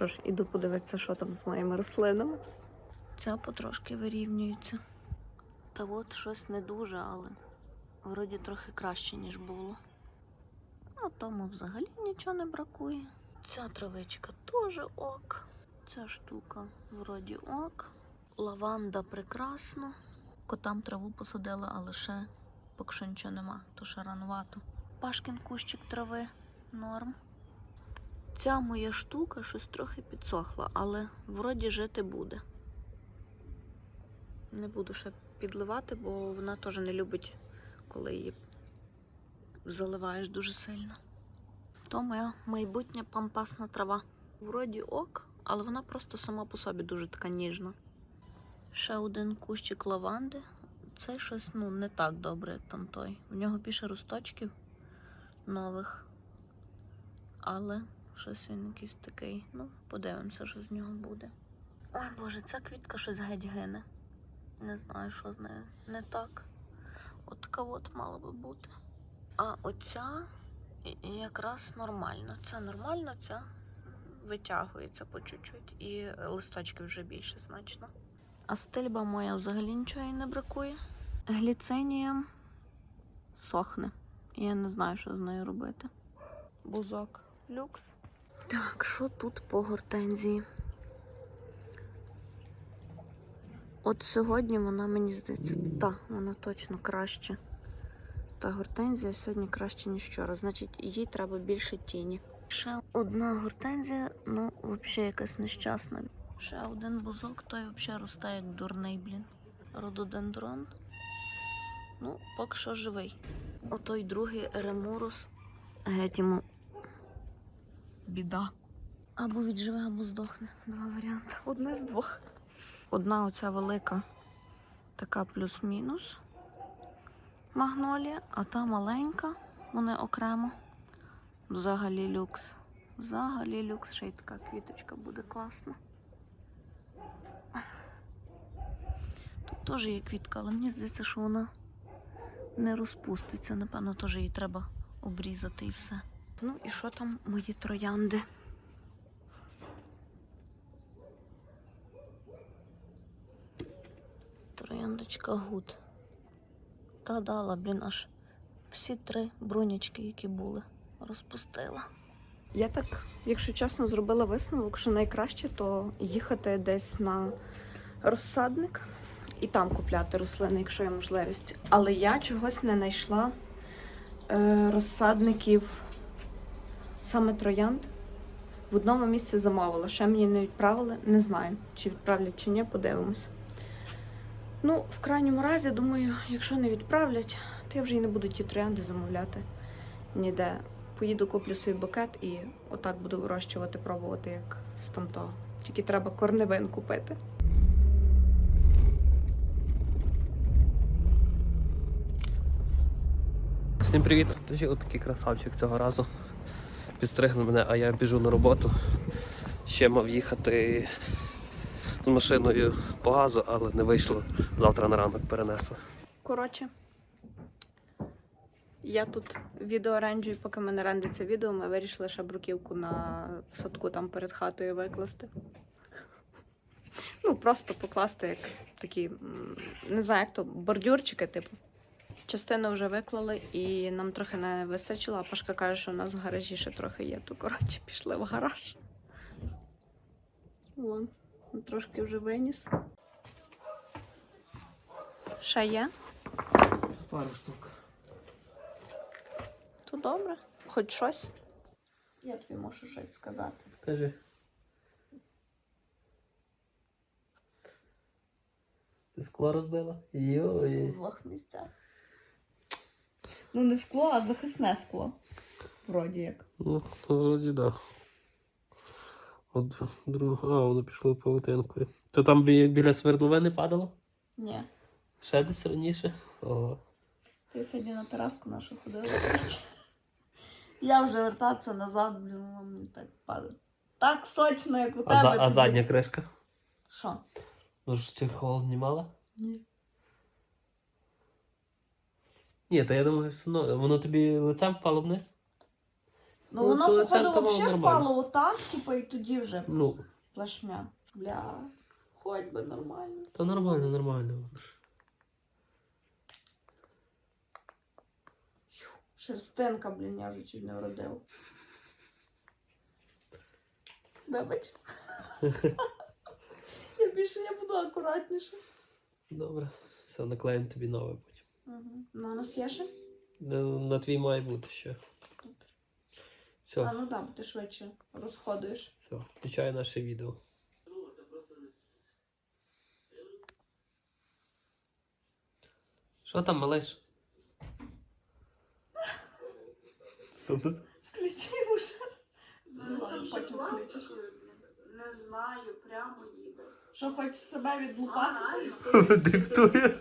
Що ж, іду подивитися, що там з моїми рослинами. Ця потрошки вирівнюється. Та от щось не дуже, але вроді трохи краще, ніж було. А тому взагалі нічого не бракує. Ця травичка теж ок. Ця штука вроді ок. Лаванда прекрасно. Котам траву посадила, але ще поки що нічого нема, то ще ранувато. Пашкін кущик трави норм. Ця моя штука щось трохи підсохла, але вроді жити буде. Не буду ще підливати, бо вона теж не любить, коли її заливаєш дуже сильно. То моя майбутня пампасна трава. Вроді ок, але вона просто сама по собі дуже така ніжна. Ще один кущик лаванди. Це щось ну, не так добре, як там той. В нього більше росточків нових. Але щось він якийсь такий. Ну, подивимося, що з нього буде. Ой Боже, ця квітка щось геть гине. Не знаю, що з нею не так. От така от мала би бути. А оця і- і якраз нормально. Це нормально, ця витягується по чуть-чуть. І листочки вже більше значно. А стильба моя взагалі нічого їй не бракує. Гліцинія сохне. Я не знаю, що з нею робити. Бузок люкс. Так, що тут по гортензії? От сьогодні вона мені здається, та, вона точно краще. Та гортензія сьогодні краще, ніж вчора. Значить, їй треба більше тіні. Ще одна гортензія, ну, взагалі якась нещасна. Ще один бузок, той взагалі росте як дурний, блін. Рододендрон. Ну, поки що живий. Отой другий еремурус. Геть йому біда. Або відживе, або здохне. Два варіанти. Одне з двох. Одна оця велика, така плюс-мінус магнолія, а та маленька, вони окремо. Взагалі люкс. Взагалі люкс, ще й така квіточка буде класна. Тут теж є квітка, але мені здається, що вона не розпуститься. Напевно, теж її треба обрізати і все. Ну і що там мої троянди? Трояндочка гуд. Та дала, блін, аж всі три брунячки, які були, розпустила. Я так, якщо чесно, зробила висновок, що найкраще то їхати десь на розсадник і там купляти рослини, якщо є можливість. Але я чогось не знайшла е, розсадників саме троянд. В одному місці замовила. Ще мені не відправили, не знаю, чи відправлять чи ні, подивимось. Ну, в крайньому разі, думаю, якщо не відправлять, то я вже і не буду ті троянди замовляти ніде. Поїду, куплю свій букет і отак буду вирощувати, пробувати як з тамтого. Тільки треба корневин купити. Всім привіт! Отакий красавчик цього разу. Підстригли мене, а я біжу на роботу. Ще мав їхати з машиною по газу, але не вийшло. Завтра на ранок перенесли. Коротше, я тут відео ренджую, поки мене рендиться відео, ми вирішили ще бруківку на садку там перед хатою викласти. Ну, просто покласти як такі, не знаю, як то, бордюрчики, типу. Частину вже виклали і нам трохи не вистачило, а Пашка каже, що у нас в гаражі ще трохи є, то коротше пішли в гараж. Вон, трошки вже виніс. Ще є? Пару штук. То добре, хоч щось. Я тобі можу щось сказати. Скажи. Ти скло розбила? У Йой. двох місцях. Ну, не скло, а захисне скло. Вроді як. Ну, вроді да. От друга. А, воно пішло павутинкою. То там бі- біля свердловини падало? Ні. Ще десь раніше? Ого. Ти сьогодні на тераску нашу ходила. Я вже вертатися назад, блін, мені так падає. Так сочно, як у тебе. А, а задня кришка? Що? Ну ж чехол знімала? Ні. Ні, то я думаю, все одно. Воно тобі лицем впало вниз? Ну Ну, воно, походу, воно взагалі нормально. впало отак, типу, і тоді вже Ну, плашмя. Бля, хоч би нормально. та нормально, нормально. Шерстинка, блін, я вже чуть не вродила. Вибач. я більше не буду акуратніше. Добре. Все, наклеїмо тобі нове потім. Угу. Ну, у нас є ще? На, на твій має бути ще. Все, А, ну да, бо ти швидше розходуєш. все, включай наше відео. Що там, малиш? Що тут? Включи вже. потім включиш. Не знаю, прямо їде. Що хочеш себе відлупасити? Дрифтує.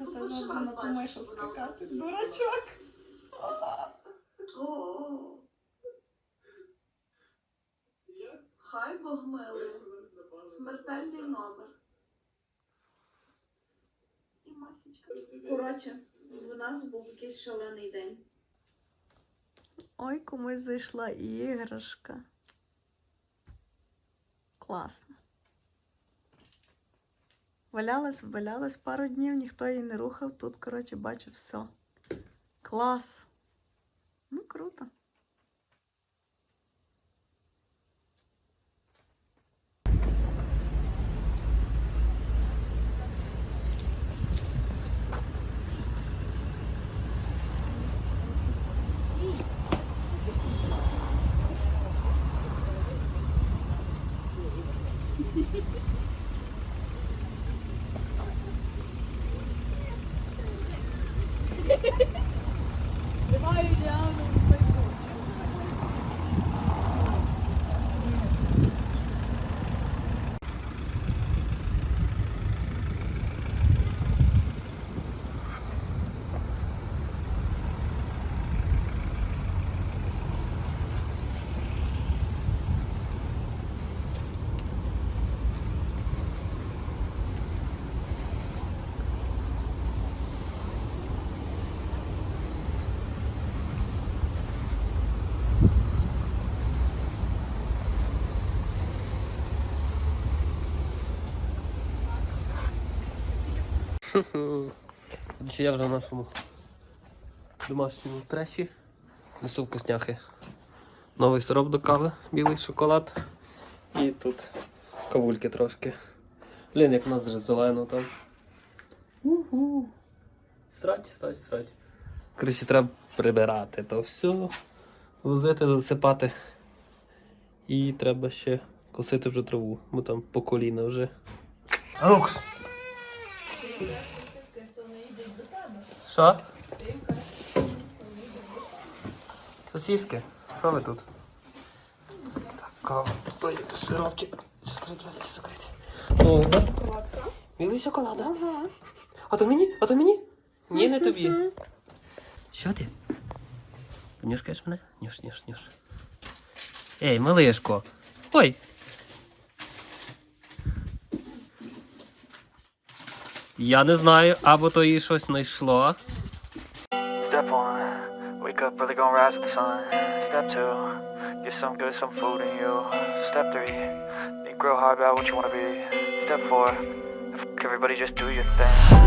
А де вона Як так пересити першу жодну раз на ту бачу, мишу вона скакати. Дурачок. Хай Бог милує. Смертельний номер. І масічка. Коротше, в нас був якийсь шалений день. Ой, комусь зайшла іграшка. Класно. Валялась, валялась пару днів, ніхто її не рухав. Тут, коротше, бачу все. Клас. Ну, круто. Чи я вже в нашому домашньому треші. Несу вкусняхи. Новий сироп до кави, білий шоколад. І тут кавульки трошки. Блін, як в нас вже зелено там. Угу. Срать, срать, срать. Коротше, треба прибирати то все, возити, засипати. І треба ще косити вже траву, бо там по коліна вже. Анукс! Що? Сосиски? Що ви тут? Так, сиропчик. Сестри двері закриті. О. Білий шоколад, ага. А то мені? А то мені? Ні, не тобі. Що ти? Нюшкаєш мене? Нюш, нюш, нюш. Ей, малишко. Ой. Я не знаю, або то їй щось знайшло. Step one, wake up early, gonna rise with the sun. Step two, get some good, some food in you. Step three, think real hard about what you wanna be. Step four, f- everybody just do your thing.